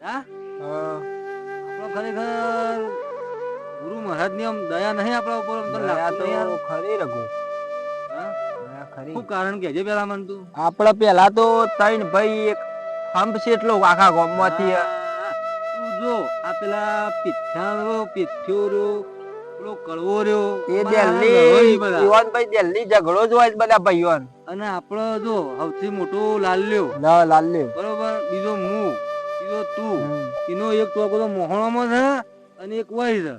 હા? હા. આપણો ખરેખર ગુરુ મહારાજની આમ દયા નહીં આપણા ઉપર આમ તને દયા લાગતું નહીં તો ખરી રઘુ. હા? દયા ખરી. શું કારણ કહેજે પેલા મન તું? આપડે પેલા તો ત્રણ ભાઈ એક હંપ છે એટલો આખા ગામમાંથી. હા, જો આ પેલા પીઠ્યો રહ્યો પેલો કડવો રહ્યો એ દિલ્હી લડોઈ બધા. દિલ્હી ઝઘડો જ હોય બધા ભાઈઓ અને આપણો જો સૌથી મોટો લાલ્યો. લાલ લે બરોબર? બીજો તું એનો એક ટોકો તો મોહણામાં છે અને એક વય છે.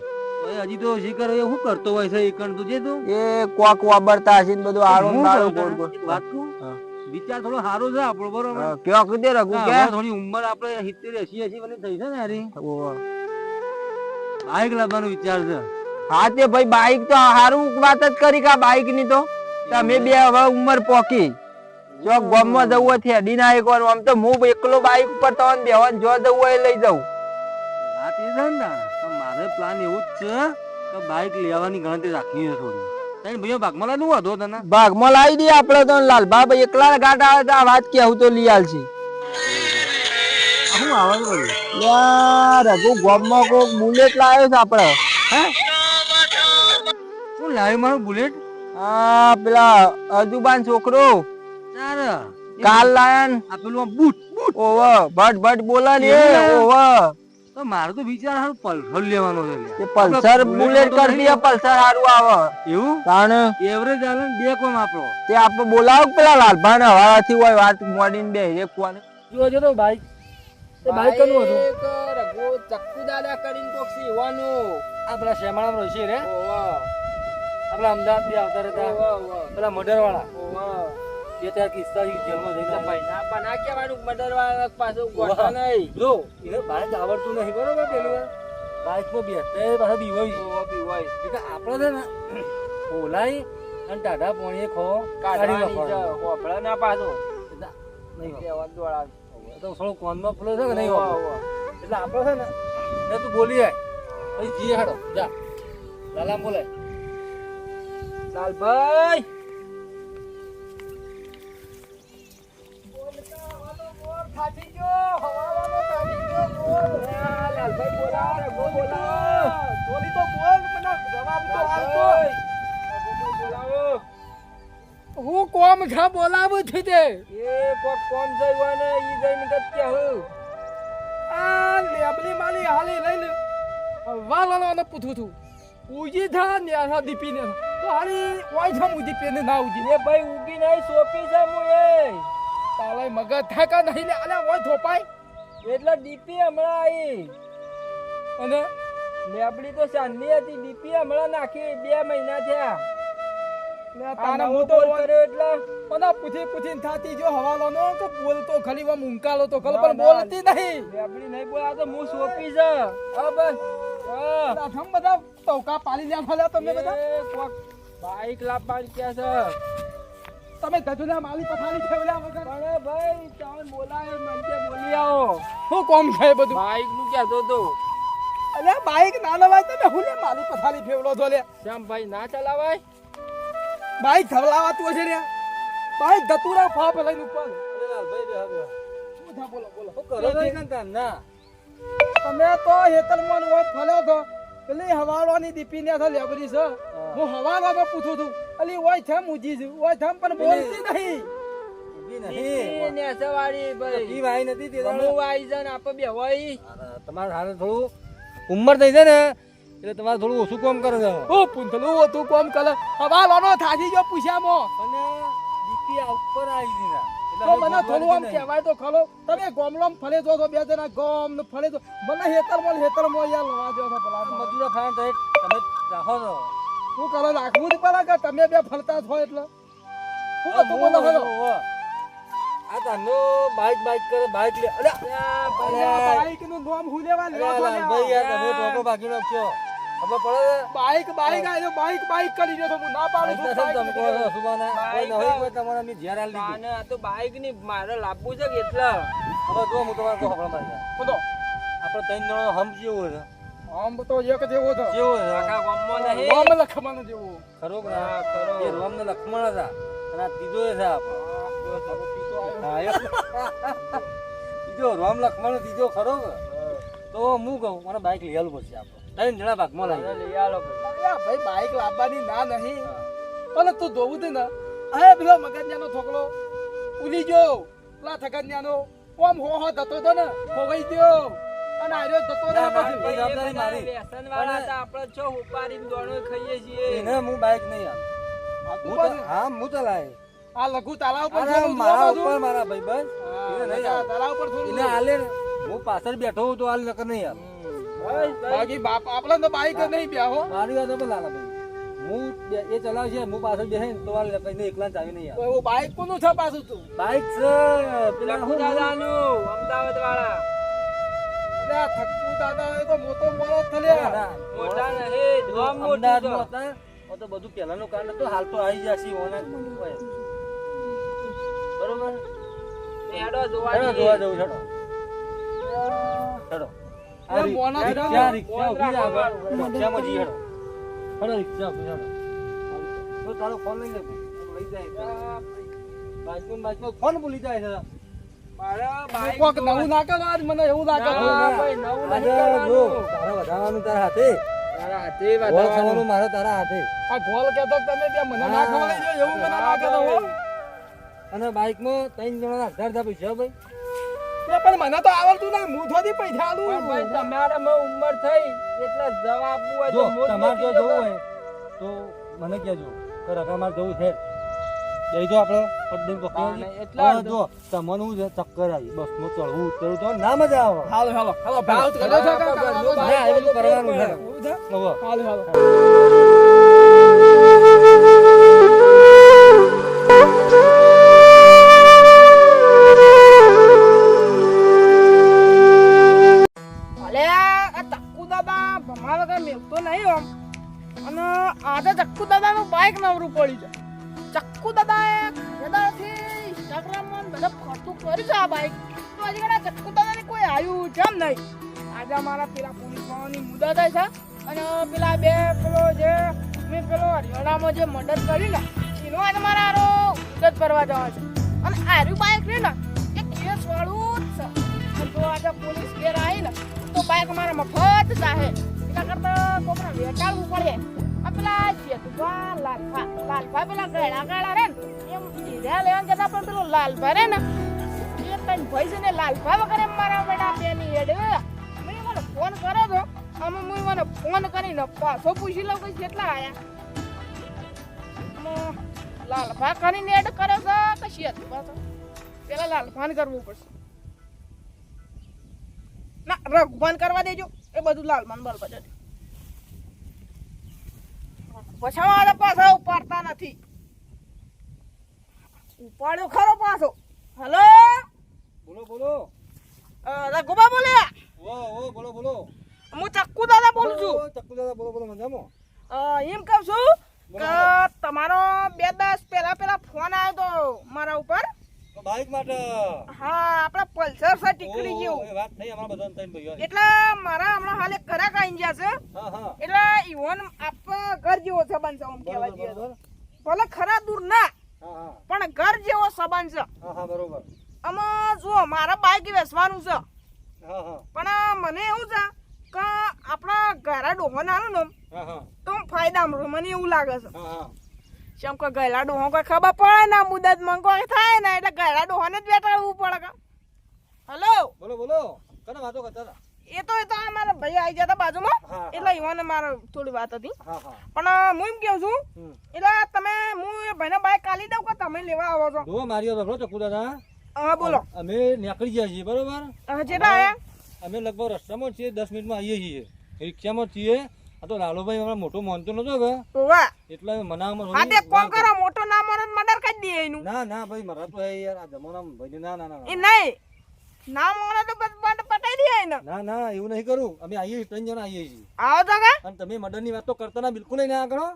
હજી તો શિખર એ શું કરતો હોય છે એ કણ તું જે તું? એ કોક વાબરતા હશે ને બધું આડું હું બાળું કહું ગોળ તને, ગોળ વાત કહું? વિચાર થોડો સારો છે આપણો બરોબર? કયો કીધે રઘુ કે? થોડી ઉંમર આપણે સિત્તેર એસી એસી વાળી થઈ છે ને હારી. ઓહો. બાઈક લાવવાનો વિચાર છે. હા તે ભાઈ બાઈક તો હારું વાત જ કરી કે બાઈકની તો. તમે બે હવે ઉંમર પોકી. જો ગામમાં જવું હોય થેડી ના એક વાર આમ તો હું એકલો બાઈક પર તો બેવાન જો જવું હોય એ લઈ જાઉં. વાત એ છે ને તો મારે પ્લાન એવું જ છે કે બાઈક લેવાની ગણતરી રાખવી છે થોડી. તને ભાઈઓ ભાગમાં લાવું વાંધો તને? ભાગમાં લાવી દઈએ આપણે તો લાલબા ભાઈ એકલા ગાટ આવે તો આ વાત કે હું તો લઈ આલ છે હું આવવાનું બધું યાર રઘુ ગામમાં કોક બુલેટ લાવ્યો છે આપણે હે? શું લાવ્યું મારું બુલેટ? આ પેલા અજુબાન છોકરો. કાલ લાયન આ પેલું બૂટ બૂટ. ઓવ બટ બટ બોલા ને ઓવ. તો મારે તો વિચાર હારું પલ્સર લેવાનો છે પલ્સર બુલેટ કરતી નહીં પલ્સર સારું આવે. એવું? કારણ એવરેજ આલે ને બે કોમ આપણો તે આપણે બોલાવ પેલા લાલભા ને હવાથી હોય વાત મોડીને બે એક કોને? જો જો તો બાઈક તે બાઈક કનું હતું? રઘુ ચક્કુ દાદા કરીને કોક સીવાનું આ પેલા શેમાળામાં રહેશે રે. આપણા અમદાવાદથી આવતા રહેતા. પેલા મર્ડર વાળા બે ચાર કિસ્સા ઈ જેલમાં જઈને નહીં. જો એને બાઈક આવડતું નહીં બરોબર પેલું વાર. બાઈકમાં બેસતા એ પાછા બીવાય. છે. એટલે આપણે છે ને ઓલાય અને ટાઢા પોણીએ ખો કાઢી ના પાછો. નહીં હોય. એ તો થોડો કોનમાં ફૂલો છે કે નહીં એટલે આપણે છે ને એટલે તું બોલી જાય પછી જીએ હાડો. જા. લાલા બોલે. લાલભાઈ! હું કોમ છે બોલાવું છું. તે આ લેબલી માલી હાલી લઈને વાલાનો અને પૂછું છું. ઉજી થા ને આ દીપી તો હાલી ઓય પેને ના ઉજી ભાઈ ઉગી નહીં સોપી હું એ તાલે મગજ થાકા નહીં લે. અલે ઓય થોપાય એટલે ડીપી હમણાં આવી. અને? લેબડી તો ચાંદની હતી. ડીપી હમણાં નાખી. બે મહિના થયા. હું તો કર્યો એટલે? મને પૂછી પૂછીને થાતી જો હવાલો નો તો બોલતો ખાલી વા મુંકાલો તો ખલ પણ બોલતી નહીં. લેબડી નહીં બોલા. તો હું સોપી છે. હા બસ. બધા ટોકા પાલી લ્યા ફલ્યા તમે બધા. બાઈક લાવવાની ક્યાં છે. તમે ગજુના માલી પથારી ફેવલ્યા વગર. અરે ભાઈ તમે બોલાય મને બોલી આવો. હું કોમ થાય બધું? બાઈકનું કહેતો તો. અલે બાઈક ના લવાય તો હું લે માલી પથારી ફેવલો તો લે. શ્યામ ભાઈ ના ચલાવાય? બાઈક ધવલાવાતું હશે રે. બાઈક ધતુરા ફાપ લઈને ઉપર. બધા બોલો બોલો. તમે તો હેતરમાં હોય ફલ્યો તો પેલી હવાળવાની દીપીને તો લેબરી છે. હું હવાળવાનો પૂછું છું. અલી ઓય છે મુજી છે. ઓય છે પણ બોલતી નહીં. ઉંમર થઈ છે ને એટલે તમારે થોડું ઓછું કોમ કરે છે. ઓ પૂંથલું ઓછું કોમ કલે હવાળવાનો થાજી જો પૂછ્યામાં. અને ડીપી આ ઉપર આવી હતી તો મને થોડું આમ કહેવાય તો ખરો. તમે ગોમલોમ ફરે જો છો બે જણા ગોમ ફરે જો મને હેતર ને હેતર યાર લવા દો છો ભલા મજૂરો તમે રાખો છો. શું કરો રાખવું જ પડે કે તમે બે ફરતા છો એટલે? હું હતું બોલો હેલો આ તાનો બાઈક બાઇક કરે બાઇક લે. અરે બાઇકનું નામ હું લેવા લેવા ભાઈ યાર તમે ટોકો બાકી નાખ્યો હવે પડે? બાઇક બાઈક બાઈક આયો બાઈક બાઈક કરી દે તો હું ના પાડું છું તમે કહો છો, સુભાના. કોઈ નહીં, કોઈ તમારે મી ઘેર આલી દીધું. તાને આ તો બાઇકની મારે લાવવું છે કે એટલે? હવે જો હું તમારે કહું હમણાં મારી. બોલો. આપણે ત્રણ જણો હમ જેવો છે આમ તો એક જેવો છે જેવો આખા ગામમાં નહીં. રામ લખમણ જેવો. ખરો ના? ખરો. એ રામ ને લક્ષ્મણ હતા. અને ત્રીજો છે આપ બીજો રામ લક્ષ્મણ ત્રીજો ખરો તો હું કહું મને બાઇક લઈ આવવું પડશે આપણે. ત્રણ જણા ભાગમાં લાવી લઈ આલો ભાઈ. બાઈક લાવવાની ના નહીં. પણ તું જોવું દે ને અરે પેલો મગજિયાનો છોકરો ઉલી ગયો. પેલા થગનિયાનો ઓમ હો હો થતો હતો ને ખોવાઈ ગયો. અને આર્યો જતો રહે પછી. જવાબદારી મારી. વ્યસનવાળા હતા, આપણે છો ઉપાડીને દોણો ખાઈએ છીએ. એને હું બાઇક નહીં આ હું તો- હા હું ચલાય આ લઘુ તારા ઉપર મારા ઉપર મારા ભાઈ બસ આપ. ઉપર થોડું એને આલે હું પાછળ બેઠો હું તો હાલ નકર નહીં આપ. બાકી બાપ આપણે તો બાઈક નહીં બેહો હો. મારી વાત પણ લાલા ભાઈ. હું એ ચલાવશે હું પાછળ બેસે તો હાલ નકર નહીં એકલા ચાવી નહીં બાઈક કોનું છે પાછું તું? બાઇક છે પેલા હું દાદાનું, અમદાવાદવાળા. અરે આ થક્કુ દાદા એ તો મોટો મોટો ના, મોટા નહીં, ધોમ મોટું અમદાવાદમાં તો. તો તો બધું પહેલાનું કારણ હતું હાલ તો આવી જશે ઓના હોય. બરોબર? હેડો જોવા હેડો જોવા જવું હેડો. હેડો. આ એ રી- મોના રિક્ષા, રિક્ષા ઊભી છે રિક્ષામાં જઈએ હેડો. હેડો, રિક્ષા ઊભી હેડો. તો તારો ફોન લઈ લે. લઈ જાય. બાજુ બાજુ ફોન ભૂલી જાય છે. કોક નવું ના કરો આજ મને એવું લાગે ભાઈ, નવું નહીં કરવાનું. તારે વધારવાનું તારા હાથે. તારા હાથે ગોળ વધારવાનું. મારે તારા હાથે. આ ગોલ કહેતો તમે ત્યાં મને ના ખવડાવી દો એવું મને લાગે છે હો. અને બાઇકમાં ત્રણ જણા હજાર હજાર પૈસા ભાઈ. પણ મને તો આવડતું ના હું થોડી પૈસા આલું ભાઈ તમારામાં ઉંમર થઈ એટલે જવાબ હોય તો તમારે જો જવું હોય તો મને કહેજો કે રકમ જવું છે. જઈ જો આપણે હા, પકડી એટલે જો તમને હું છે ચક્કર આવી હું ચડવું ઉતરું તો ના મજા આવે. હાલો હાલો હાલો ભાવ કરો છો કાકા? ના, એવું કરવાનું? હવે હાલો હાલો. મેલતો નહીં આમ. અને આજે ચક્કુ દાદાનું બાઈક નવરું પડી છે. ચક્કુ દાદાએ દાદાથી ઇન્સ્ટાગ્રામમાં બધા ફરતું કર્યું છે આ બાઈક? તો હજી કદાચ ચક્કુ દાદાને કોઈ આવ્યું એમ નહીં. આજે અમારા પેલા પોલીસ વાળાની મુદત છે. અને પેલા બે પેલો જે મેં પેલો હરિયાણામાં જે મદદ કરી ને, એનો આજે મારા આરો મુદત ભરવા જવા છે. અને આર્યું બાઈક છે ને, એ કેસ વાળું જ છે. જો આજે પોલીસ ઘેર આવી ને તો બાઈક મારા મફત જાહે એના કરતા કોકને વેચાડવું પડે. પેલા જેતુભા લાલભા લાલભા પેલા ગળા ગળા રે ને એમ હીરા લેવા જતા પણ પેલો લાલભા રે ને એ તને ભાઈ છે ને લાલભા વગર એમ મારા બેટા બેની હેડ મને ફોન કર્યો તો અમે હું મને ફોન કરીને પાછો પૂછી લઉં કે કેટલા આયા લાલભા કરીને એડ કર્યો છે કે શેત પાછો પેલા લાલભાન કરવું પડશે ના રઘુભાન કરવા દેજો. એ બધું લાલભાન બરાબર છે પછાવા પાછા ઉપાડતા નથી. ઉપાડ્યો ખરો પાછો. હલો? બોલો બોલો. રઘુબા બોલ્યા? ઓ ઓ બોલો બોલો. હું ચક્કુ દાદા બોલું છું. ચક્કુ દાદા બોલો બોલો મજામાં? એમ કહું છું કે તમારો બે દસ પહેલા પહેલા ફોન આવ્યો તો મારા ઉપર. તો બાઇક માટે. હા આપણા પલ્સર છે ટીકડી ગયો. એ વાત નહીં અમારા બધા ત્રણ ભાઈઓ. એટલે મારા હમણાં હાલ એક ઘરાક આઈ ગયા છે. હા હા. એટલે ઈવન આપ ઘર જેવો છે બનશે આમ કહેવા. બરોબર ભલે ખરા દૂર ના પણ ઘર જેવો સંબંધ છે. હા હા બરોબર. આમાં જુઓ મારા બાઈક વેચવાનું છે. હા હા. પણ મને એવું છે કે આપણા ઘરા ડોહન નાનો ને તો ફાયદામાં. મને એવું લાગે છે. હા હા. જેમ કે ગયેલા ડોહો કોઈ ખબર પડે ના મુદત મંગો થાય ને એટલે ગયેલા ડોહાને જ બેટાડવું પડે કે. હલો? બોલો બોલો. કને વાતો કરતા હતા? એ તો એ તો મારા ભાઈ આવી જતા બાજુમાં. એટલે ઈવાને મારે થોડી વાત હતી. પણ હું એમ કેવું છું એટલે તમે હું એ ભાઈને બાઈક કાલી દઉં કે તમે લેવા આવો છો? જો મારી સાંભળો ચક્કુ દાદા. હા બોલો. અમે નીકળી ગયા છીએ બરોબર? જેટલા આયા? અમે લગભગ રસ્તામાં છીએ દસ મિનિટમાં આવીએ છીએ. રિક્ષામાં છીએ. આ તો લાલુભાઈ હમણાં મોટો માનતો નતો કે વાહ એટલે મનામાં હા તે કોમ કરો? મોટો ના મોનો મર્ડર કરી દે એનું. ના ના ભાઈ મારા તો યાર આ જમાનામાં ભાઈ ના ના ના એ ના નહીં. ના મોનો તો બસ બંધ પટાઈ દે એને. ના ના એવું નહીં કરું. અમે આઈએ ત્રણ જણા આઈએ છીએ. આવો તો કે અને તમે મર્ડરની વાત તો કરતા ના બિલકુલ ના કરો.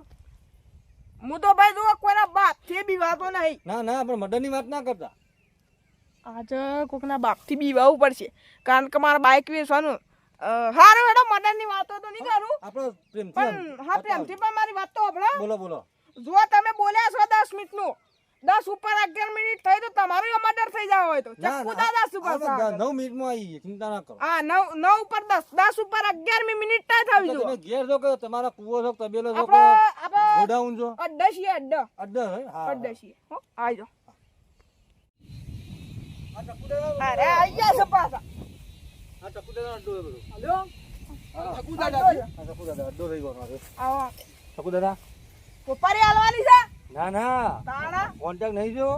હું તો ભાઈ જો કોઈના બાપથી બીવાતો નહીં. ના ના પણ મર્ડરની વાત ના કરતા. આજે કોકના બાપથી બીવાવું પડશે. કારણ કે મારા બાઇક વેચવાનું. હારું હેડો મદનની વાતો તો નહીં કરું. આપણો પ્રેમથી પણ હા પ્રેમથી પણ મારી વાત તો સાંભળો બોલો બોલો. જો તમે બોલ્યા છો દસ મિનિટનું. 10 ઉપર અગિયાર મિનિટ થઈ તો તમારું મર્ડર થઈ જાવ હોય તો. ચક્કુ દાદા દ- નવ મિનિટમાં આવી ચિંતા ના કરો. હા નવ નવ ઉપર 10 10 ઉપર અગિયારમી મિનિટ થાય થાવી જો તમે ઘેર જો કે તમારા કુવો જો તબેલો જો કે ગોડાઉન જો અડ્ડા અડડ અડ્ડા હા, અડડશી હો આવજો આ ચક્કુ દાદા અરે આઈ ગયા છે પાછા. આ ચક્કુ દાદા અડ્ડો છે બધો. હલો? હા. દાદા આ દાદા અડ્ડો થઈ ગયો મારો. આવો. ચક્કુ દાદા કોપારી હાલવાની છે? ના ના. તાણા? કોન્ટેક્ટ નહીં જો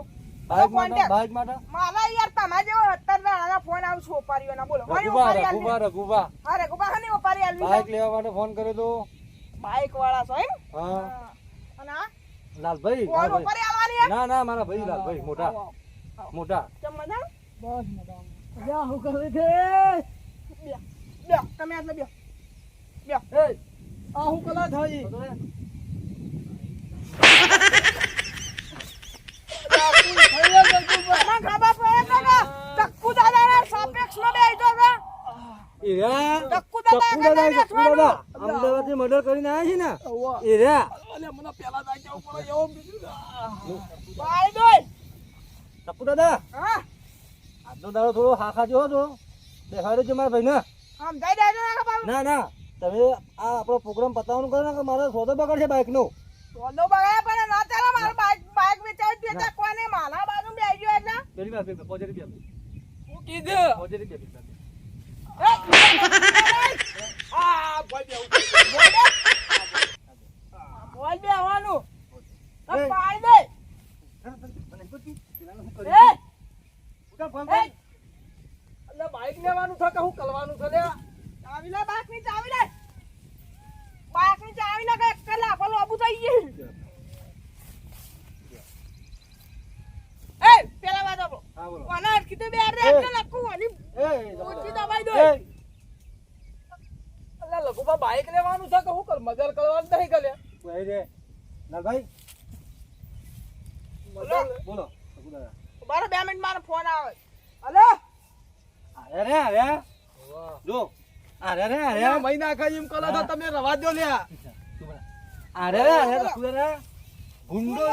માટે? માટે? મારા યાર તમારા જેવો દાડાના ફોન આવું છો ઓપારીઓના બોલો હાલવી રઘુબા રઘુબા અરે ગોપા હની ઓપારી હાલવી બાઈક લેવા માટે ફોન કર્યો તો? બાઈક વાળા છો એમ? હા. હા. અને આ? લાલભાઈ ઓપારી હાલવાની ના ના મારા ભાઈ લાલભાઈ મોટા. મોટા. કેમ મજા બસ મજામાં. અલ્યા, હું કરે છે? બ્યો તમે આટલે બ્યો બ્યો આ હું કલા થઈ? દાદા અમદાવાદથી મર્ડર કરીને આવ્યા છે ને? એ રહ્યા મને એવો બીજું. ભાઈ દાદા. આજનો દાડો થોડો હાખા જો હતો. છે મારા દેજો ને ના ના તમે આ આપણો પ્રોગ્રામ પતાવવાનું કરો ને કે મારો સોદો બગડશે બાઈક નો. સોદો બગડે પણ ના ચાલે મારું બાઈક બાઈક વેચાવી દે દેતા કોને માલા બાજુ બે ગયો એટલે? પેલી વાત પેલી પોઝિટિવ બે હું કીધું. પોઝિટિવ બે એ, આ, ભાઈ બેહું. બોલ બે આવવાનું આ એ. પાડી દે એ અલ્યા, બાઈક લેવાનું છે કે હું કરવાનું છે લ્યા? ચાવી લે બાઈકની ચાવી લે બાઈકની ચાવી લે કે એક કલાક પેલો આબુ થઈ ગઈ એ પેલા વાત આપો હા બોલો કોના અટકી તો બે રે એ. એટલે લખું અને એ ઓછી દબાઈ દો એ અલ્યા, લઘુબા બાઈક લેવાનું છે કે હું કર મજાક કરવાનું નહીં રે. લાલભાઈ? બોલો. બારો બે મિનિટ મારો ફોન આવે. હલો. અરે રે અરે. જો. અરે રે અરે. મહિના ખાઈ એમ કરો છો તમે રવા દો લ્યા. અરે રે અરે દાદા ગુંડો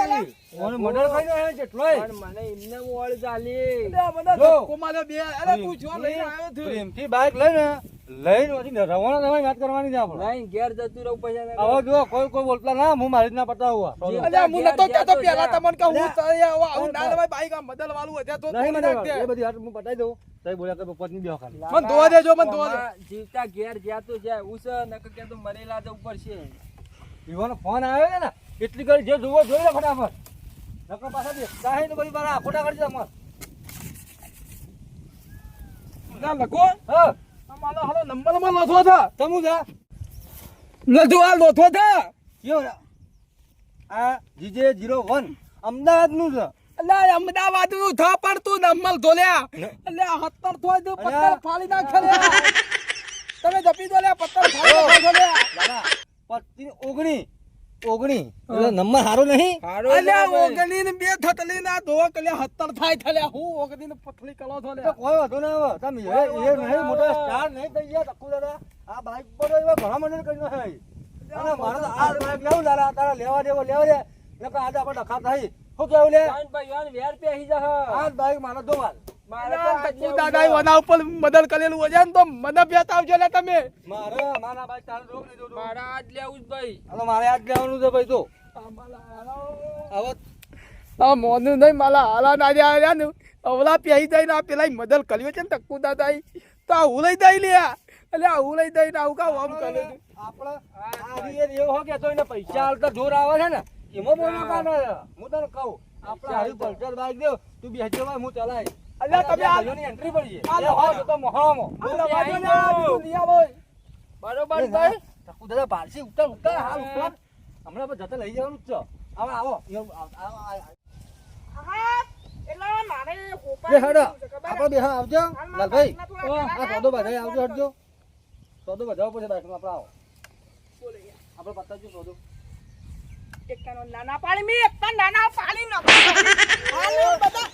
ઓને મર્ડર કરીને આવ્યો છે એટલોય. મને એમને મોળ ચાલી. મને. ધક્કો માર્યો બે. અરે તું જો લઈને આવ્યો છું. પ્રેમથી બાઇક લઈને લઈને પછી રવાના થવાની વાત કરવાની છે આપણે. નહીં ઘેર જતું રહું પછી હવે જો કોઈ કોઈ બોલતા ના હું મારી રીતના પતાવું આ. અલ્યા, હું નતો કહેતો પહેલા તમને કે હું અલ્યા. આવું ના લેવાય, બાઈક આમ બદલવાનું હોય ત્યાં તો નહીં મને એ બધી વાત હું પતાવી દઉં. તઈ બોલ્યા કે પત્ની બે ખાલી મને ધોવા દેજો, મને ધોવા દે. જીવતા ઘેર જ્યાં તો જાય ઉસ નકર કે તો મરેલા તો ઉપર છે. વિવાનો ફોન આવ્યો ને એટલી ઘડી જે જોવો જોઈ લે ફટાફટ. નકર પાછા દેખતા હે ને બધી બારા ફોટા કાઢી દે ના, લખો. હા. અમારો હાલો નંબરમાં લોથો છે. તમુ જા લખો, આ લોથો આ જીજે 01 અમદાવાદનું છે અમદાવાદનું થા પણ તું નંબર ધોલ્યા ને. અલ્યા હત્તર થોય તો પત્તર. ફાડી નાખે તમે જપી દો લ્યા પત્તર નાખો. દાદા ઓગણી ઓગણી. નંબર સારો નહીં? અલ્યા ઓગણી ને બે થતલી ના ધો કલ્યા હત્તર થાય થલ્યા હું ઓગણી ને પથલી કલો તો કોઈ વાંધો ના આવે. તમે એ એ નહીં મોટા સ્ટાર નહીં થઈ ગયા તકુ દાદા. આ બાઈક પર એવા ઘણા મંડળ કરી નાખે અને મારે આ બાઈક લેવું દાદા તારા લેવા દેવો લેવા દે. આજે આપણે ડખા થાય શું કેવું લે? ભાઈ વેર પેહી જા આ બાઈક મારો દો દાદા. ઉપર મદદ કરેલું હોય ને તો મને બેતા આવજો ને તમે. મારે મારા બાઈક તારે રોક નહીં મારે આજ લેવું જ ભાઈ. હાલો મારે આજ લેવાનું છે ભાઈ તો હવે આ મોનું નહીં માલા હાલા ના આવ્યા ને અવલા પહેરી ને આ પેલા મદદ કર્યો છે ને તક્કુ દાદા તો આ હું લઈ દઈ લ્યા એટલે આવું લઈ દઈને આવું કામ આમ કરે આપણે એવો હો કે તો એને પૈસા હાલતા જોર આવે છે ને એમાં બોલવા કાને હું તને કહું આપણે હારી પલ્સર બાઈક દેવ તું બેસજો ભાઈ હું ચલાય અલ્યા તમે આ ભાઈઓની એન્ટ્રી પડી આ તો મોહામાં ને બરોબર ભાઈ? ટકુ દાદા પારસી ઉતાર ઉતાર. હાલ ઉતાર. હમણાં આપણે જતા લઈ જવાનું છે. આવો આવો. યો, આવો, આવો, આવો. હા એટલે મારે કોપારી હેડો. ખબર? બે હા આવજો. લાલભાઈ. આ સોદો બધાય આવજો હટજો સોદો બધાવ પછી બાઈકમાં. આપણે આવો. બોલે યાર. આપણે પતાવજો સોદો. એકતાનો નાના પાડી મી એકતા નાના પાડી નાખો. બધા.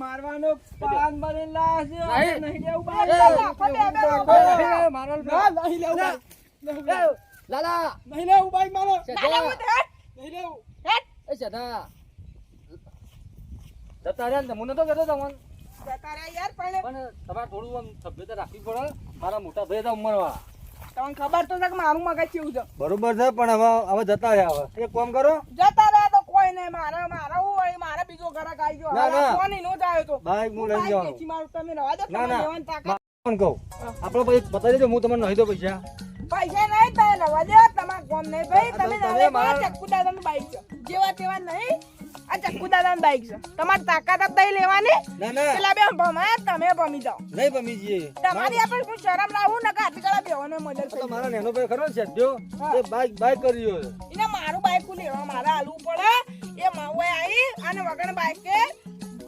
મારવાનો પ્લાન બનીને લાવ્યા નહીં. લેવું. મારો નહીં લેવું. લાલા નહીં લેવું બાઈક મારો. નહીં લેવું હેટ. એ સદા જતા રહ્યા ને મને તો કહેતો તમને જતા રહ્યા યાર પણ પણ તમારે થોડું આમ સભ્યતા રાખવી પડે મારા મોટા ભાઈ હતા ઉંમરવાળા. તમને ખબર તો છે કે મારું મગજ કેવું છે? બરોબર છે પણ હવે હવે જતા રહ્યા હવે. એક કામ કરો. જતા રહ્યા તો કોઈ નહીં મારા મારા હું વળી મારે બીજો ઘરાક આવી ગયો. ના, ના. ફોન એનો જ તો. બાઈક હું લઈ જાઉં. મારું તમે રવા દો ના, ના. પણ કહું. આપણે પછી બતાવી દેજો હું તમને નહીં દો પૈસા. પૈસા નહીં તમે રવા દો. તમારા કોમ નહીં ભાઈ. તમે તમે મારા- ચક્કુ દાદાનું બાઈક જેવા તેવા નહીં. આ ચક્કુદાદા ની બાઈક છે. તમારે તાકાત જ નહીં લેવાની. ના ના. પેલા બે ભમાય તમે ભમી જાઓ. નહીં પમી જઈએ. તમારી આપણે હું શરમ લાવું ને હાથ ગળા બેવાનો મદદ તો મારા નેનો ભાઈ ખરો છે જો. એ બાઈક બાઈક કરી રહ્યો છે. એને મારું બાઈક લેવા મારે હાલવું પડે. એ માવો આવી અને વગર બાઈક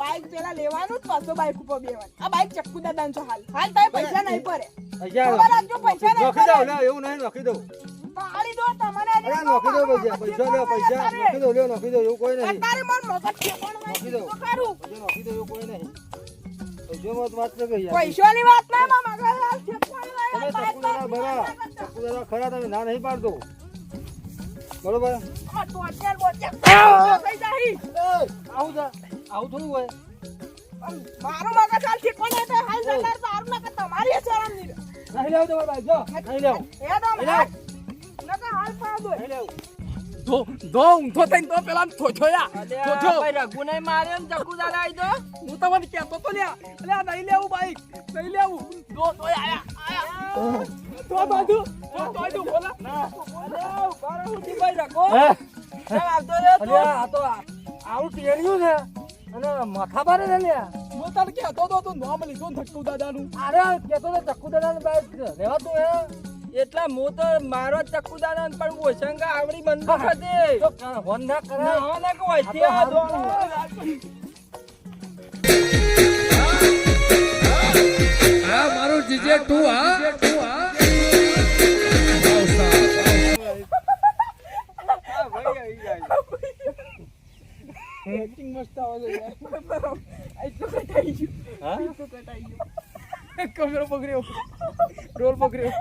બાઈક પેલા લેવાનું જ પાછો બાઈક ઉપર બેવાનું આ બાઈક ચક્કુ દાદાનું છે હાલ. હાલ તમે પૈસા નહીં પડે. પૈસા પૈસા નહીં એવું નહીં નોખી દઉં. પાડી દો તમને અરે નોખી દઉં પૈસા પૈસા લ્યો પૈસા નોખી દો લ્યો નોખી એવું કોઈ નહીં. અત્યારે મારું મગજ નોખી દો. પૈસા નોખી એવું કોઈ નહીં. પૈસામાં તો વાત કહી તમે ભરા. ચક્કુદાદા ખરા તમે ના નહીં પાડતો. બરોબર? આ તો અત્યારે બોચ્યા. થઈ જાય. આવું છે આવું થોડું હોય. મારું મગજ હાલ ઠીક નહીં તો હાલ જનાર તો હારું તમારી શરમ નહીં નહીં લેવું તમારે જો નહીં લેવું. એ તો ધો ધો ઊંધો થઈને તો પેલા થોથોયા થોથો ભાઈ રઘુ નહીં માર્યો ને ચક્કુ દાદા આવી તો હું તમને કહેતો તો લ્યા. અલ્યા નહીં લેવું બાઈક. નહીં લેવું. ધો તો આયા આયા તો બાજુ તો બાજુ બોલા. ઊભા રહો, ઉઠી ભાઈ રઘુ. કેમ આવતો રહ્યો તું? આ તો આવું ટેર્યું છે. અને માથા ભારે છે લ્યા હું તને કહેતો તો તું નામ લીધું ને ધક્કુ દાદાનું અરે કેતો તો ચક્કુદાદા ને બાઈક રહેવાતું હે. એટલે હું તો મારો જ ચક્કુ દાદા ને પણ ઓછંગા આવડી બંધ હતી તો ક- કરાય. ના, કોઈ થી આ દોડો. આ મારું જીજે ટુ હા. એક્ટિંગ મસ્ત આવે છે. એટલું કટાઈ ગયું. હા? તો કટાઈ ગયું. કેમેરો પકડ્યો રોલ પકડ્યો